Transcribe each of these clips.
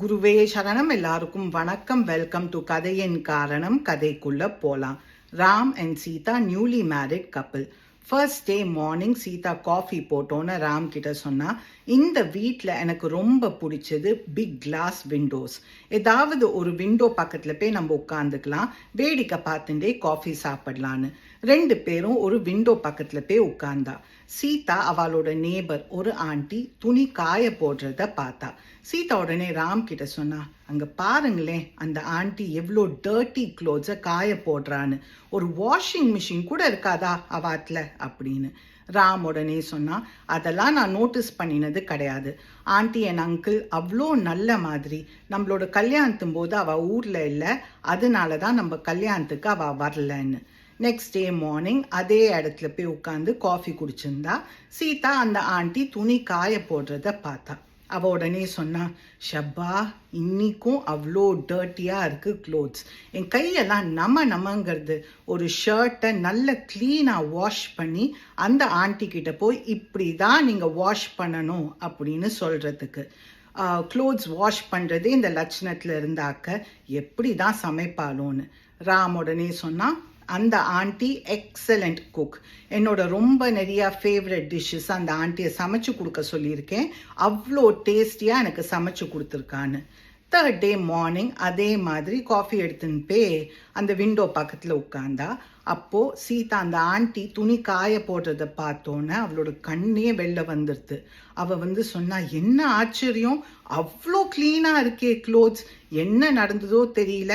குருவே சரணம் எல்லாருக்கும் வணக்கம். வெல்கம் டு கதையின் காரணம் கதைக்குள்ள போலாம். Ram and Sita newly married couple first day morning Sita coffee போட்டோன்னு ராம் கிட்ட சொன்னா இந்த வீட்டில் எனக்கு ரொம்ப பிடிச்சது பிக் கிளாஸ் விண்டோஸ் ஏதாவது ஒரு விண்டோ பக்கத்தில் போய் நம்ம உட்காந்துக்கலாம் வேடிக்கை பார்த்துட்டே காஃபி சாப்பிடலான்னு. ரெண்டு பேரும் ஒரு விண்டோ பக்கத்தில் போய் உட்கார்ந்தா. சீதா அவளோட நேபர் ஒரு ஆண்டி துணி காய போடுறத பார்த்தா. சீதா உடனே ராம் கிட்ட சொன்னா அங்க பாருங்களேன் அந்த ஆண்டி எவ்வளோ டர்ட்டி க்ளோத்ஸை காய போடுறான்னு. ஒரு வாஷிங் மிஷின் கூட இருக்காதா அவாத்துல அப்படின்னு ராம் உடனே சொன்னா அதெல்லாம் நான் நோட்டீஸ் பண்ணினது கிடையாது. ஆண்டி என் அங்கிள் அவ்வளோ நல்ல மாதிரி. நம்மளோட கல்யாணத்தும் போது அவள் ஊர்ல இல்லை. அதனால தான் நம்ம கல்யாணத்துக்கு அவள் வரலன்னு. நெக்ஸ்ட் டே மார்னிங் அதே இடத்துல போய் உட்காந்து காஃபி குடிச்சிருந்தா சீதா அந்த ஆண்டி துணி காய போடுறத பார்த்தா. அவள் உடனே சொன்னான் ஷப்பா இன்னிக்கும் அவ்வளோ டர்ட்டியாக இருக்குது க்ளோத்ஸ் என் கையெல்லாம் நம நமங்கிறது ஒரு ஷர்ட்டை நல்ல க்ளீனாக வாஷ் பண்ணி அந்த ஆண்டி கிட்ட போய் இப்படி தான் நீங்கள் வாஷ் பண்ணணும் அப்படின்னு சொல்கிறதுக்கு க்ளோத்ஸ் வாஷ் பண்ணுறதே இந்த லட்சணத்தில் இருந்தாக்க எப்படி தான் சமைப்பாளோன்னு? ராம் உடனே சொன்னா அந்த ஆண்டி எக்ஸலண்ட் குக் என்னோட ரொம்ப நிறைய ஃபேவரட் டிஷ்ஷஸ் அந்த ஆண்டியை சமைச்சு கொடுக்க சொல்லியிருக்கேன். அவ்வளோ டேஸ்டியாக எனக்கு சமைச்சு கொடுத்துருக்கான்னு. தேர்ட் டே மார்னிங் அதே மாதிரி காஃபி எடுத்துன்னு போய் அந்த விண்டோ பக்கத்தில் உட்காந்தா அப்போது சீதா அந்த ஆண்டி துணி காய போடுறத பார்த்தோன்னே அவளோட கண்ணே வெளில வந்துடுது அவள் வந்து சொன்னா என்ன ஆச்சரியம்? அவ்வளோ க்ளீனாக இருக்கே க்ளோத்ஸ் என்ன நடந்ததோ தெரியல.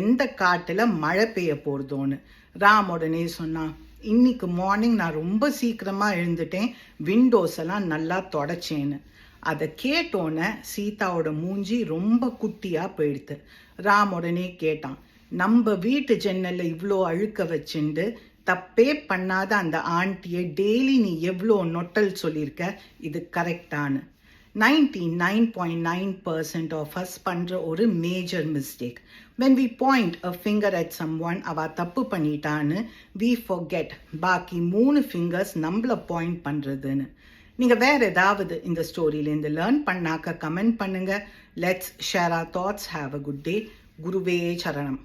எந்த காட்டில் மழை பெய்ய போகிறதோன்னு ராம் உடனே சொன்னான் இன்னைக்கு மார்னிங் நான் ரொம்ப சீக்கிரமாக எழுந்துட்டேன். விண்டோஸ் எல்லாம் நல்லா தொடச்சேன்னு. அதை கேட்டோன்னே சீதாவோட மூஞ்சி ரொம்ப குட்டியாக போயிடுது. ராம் உடனே கேட்டான் நம்ம வீட்டு ஜன்னலில் இவ்வளோ அழுக்க வச்சுண்டு தப்பே பண்ணாத அந்த ஆண்டியை டெய்லி நீ எவ்வளோ நொட்டல் சொல்லியிருக்க? இது கரெக்டானு. Ninety nine point nine percent of us பண்ணுற ஒரு major mistake when we point a finger at someone அவ தப்பு பண்ணிட்டான்னு வி கெட் பாக்கி மூணு ஃபிங்கர்ஸ் நம்மள பாயிண்ட் பண்ணுறதுன்னு நீங்கள் வேறு ஏதாவது இந்த ஸ்டோரியிலேருந்து லேர்ன் பண்ணாக்க கமெண்ட் பண்ணுங்க. Let's share our thoughts have a good day குருவே சரணம்.